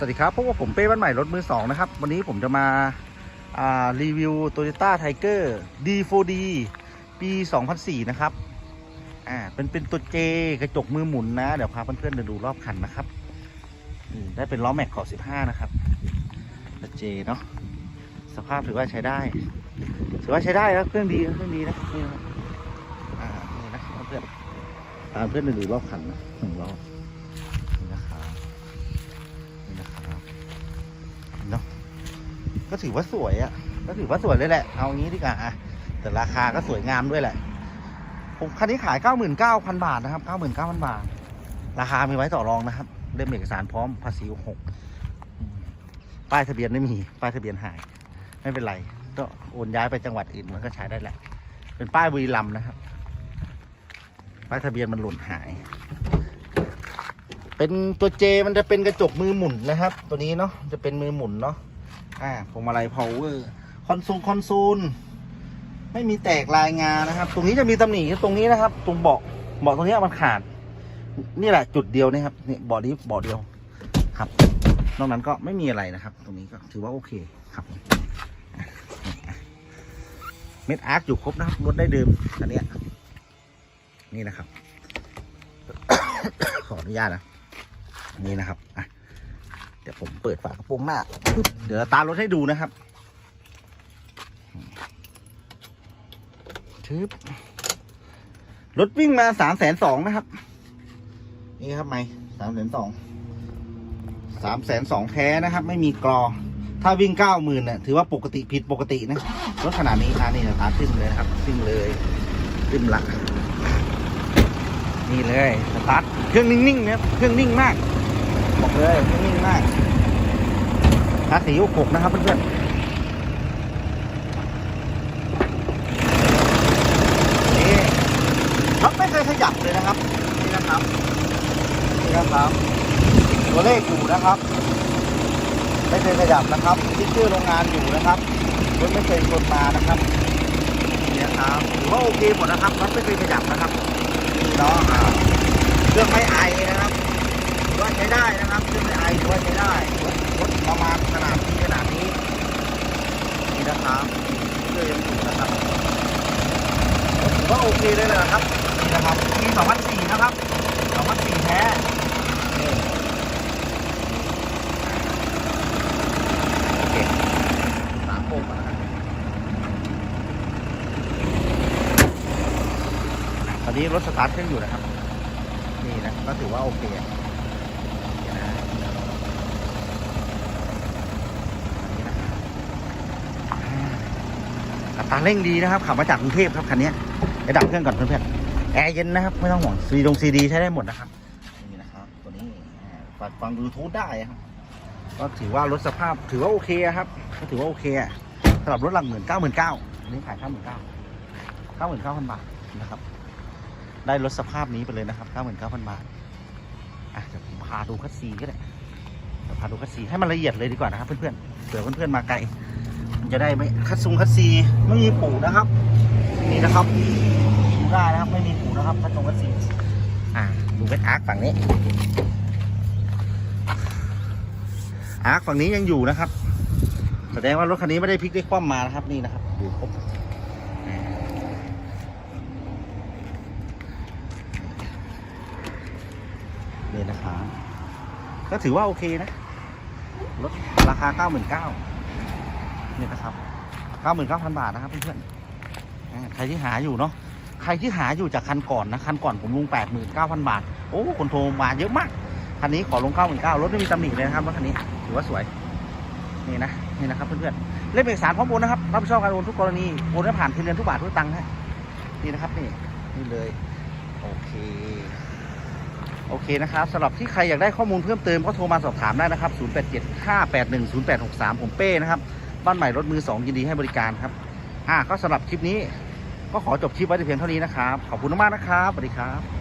สวัสดีครับพบกับผมเป้บ้านใหม่รถมือสองนะครับ วันนี้ผมจะมาารีวิว Toyota Tiger D4D ปี 2004 นะครับ อ่า เป็นเป็นตัวเจกระจกมือหมุนนะ เดี๋ยวพาเพื่อนๆเดินดูรอบคันนะครับ ได้เป็นล้อแม็กขอบ 15 นะครับตัวเจเนาะ สภาพถือว่าใช้ได้ ถือว่าใช้ได้แล้วเครื่องดีเครื่องดีนะนี่นะอ่า นี่นะเพื่อนตามเพื่อนเดินดูรอบคันนะหนึ่งรอบ ก็ถือว่าสวยอะ่ะ ก็ถือว่าสวยเลยแหละ เอางี้ดีกว่าอะแต่ราคาก็สวยงามด้วยแหละ ผมคันนี้ขาย 99,000 บาทนะครับ 99,000 บาท ราคามีไว้ต่อรองนะครับ เล่มเอกสารพร้อมภาษีหกป้ายทะเบียนไม่มี ป้ายทะเบียนหาย ไม่เป็นไร ก็โอนย้ายไปจังหวัดอื่นมันก็ใช้ได้แหละ เป็นป้ายบุรีรัมย์นะครับ ป้ายทะเบียนมันหล่นหาย เป็นตัวเจมันจะเป็นกระจกมือหมุนนะครับ ตัวนี้เนาะ จะเป็นมือหมุนเนาะ อ่าพวงมาลัยพาวเวอร์คอนโซลคอนโซลไม่มีแตกลายงานะครับ ตรงนี้จะมีตำหนิตรงนี้นะครับ ตรงเบาะเบาะตรงนี้มันขาด นี่แหละจุดเดียวนะครับเนี่ยเบาะนี้เบาะเดียวครับ นอกนั้นก็ไม่มีอะไรนะครับ ตรงนี้ก็ถือว่าโอเคครับ เม็ดอาร์คอยู่ครบนะครับรถได้เดิมอันเนี้ยนี่นะครับ ขออนุญาตนะ นี่นะครับอะ ดี๋ยวผมเปิดฝากระโปรงหน้า เดี๋ยวตารถให้ดูนะครับชึบรถวิ่งมาสามแสนสองนะครับ นี่ครับไม่สามแสนสองสามแสนสองแท้นะครับ ไม่มีกรอ ถ้าวิ่งเก้าหมื่นเนี่ยถือว่าปกติผิดปกตินะรถขนาดนี้อ่านี่สตาร์ทขึ้นเลยนะครับขึ้นเลยขึ้นละนี่เลยสตาร์ทเครื่องนิ่งๆนะครับเครื่องนิ่งมาก บอกเลยนิ่งมากภาษียุหกนะครับเพื่อนๆนี่รถไม่เคยขยับเลยนะครับ นี่นะครับ นี่นะครับ ตัวเลขอยู่นะครับ ไม่เคยขยับนะครับที่ชื่อโรงงานอยู่นะครับรถไม่เคยชนมานะครับนี่นะครับถือว่าโอเคหมดนะครับรถไม่เคยขยับนะครับเนาะอ่าเครื่องไม่ไอนะครับ ว่าใช้ได้นะครับเครื่องไม่ไอถือว่าใช้ได้รถประมาณขนาดนี้ขนาดนี้นี่นะครับเครื่องยังอยู่นะครับถือว่าโอเคเลยแหละครับนี่นะครับปี2004นะครับ2004แท้นี่โอเคสามโป่งนะครับตอนนี้รถสตาร์ทเครื่องอยู่นะครับนี่นะก็ถือว่าโอเคอะนี่นะอันนี้นะครับอ่า อัตราเร่งดีนะครับ ขับมาจากกรุงเทพครับคันนี้ไปดับเครื่องก่อนเพื่อนๆแอร์เย็นนะครับ ไม่ต้องห่วงซีดงซีดีใช้ได้หมดนะครับนี่นะครับ ตัวนี้อ่าฟังฟังบลูทูธได้ครับก็ถือว่ารถสภาพถือว่าโอเคครับก็ถือว่าโอเคสำหรับรถหลักหมื่นเก้าหมื่นเก้าอันนี้ขายเก้าหมื่นเก้าเก้าหมื่นเก้าพันบาทนะครับ ได้รถสภาพนี้ไปเลยนะครับ99,000บาทอะเดี๋ยวผมพาดูคัสซีก็ได้เดี๋ยพาดูคัสซีให้มันละเอียดเลยดีกว่านะครับเพื่อนๆเผื่อเพื่อนๆมาไกล จะได้ไม่คัดซุงคัสซีไม่มีปูนะครับ นี่นะครับดูได้นะครับไม่มีปูนะครับคัดซุงคัสซีอะดูเป็นอาร์คฝั่งนี้ อาร์คฝั่งนี้ยังอยู่นะครับ แสดงว่ารถคันนี้ไม่ได้พลิกได้คว่ำมานะครับนี่นะครับอยู่ครบเลยนะครับก็ถือว่าโอเคนะ รถราคา 99,000 นี่นะครับ99,000บาทนะครับเพื่อนๆใครที่หาอยู่เนาะใครที่หาอยู่จากคันก่อนนะคันก่อนผมลง89,000บาท โอ้คนโทรมาเยอะมากคันนี้ขอลง99,000รถไม่มีตำหนิเลยนะครับรถคันนี้ถือว่าสวยนี่นะนี่นะครับเพื่อนๆเล่มเอกสารพร้อมโอนนะครับรับผิดชอบการโอนทุกกรณีโอนได้ผ่านคืนเดือนทุกบาททุกตังค์ฮะนี่นะครับนี่นี่เลยโอเคโอเคนะครับสำหรับที่ใครอยากได้ข้อมูลเพิ่มเติมก็โทรมาสอบถามได้นะครับ 0875810863 ผมเป้นะครับ บ้านใหม่รถมือ2ยินดีให้บริการครับ อ่าก็สำหรับคลิปนี้ ก็ขอจบคลิปไว้แต่เพียงเท่านี้นะครับ ขอบคุณมากๆนะครับสวัสดีครับ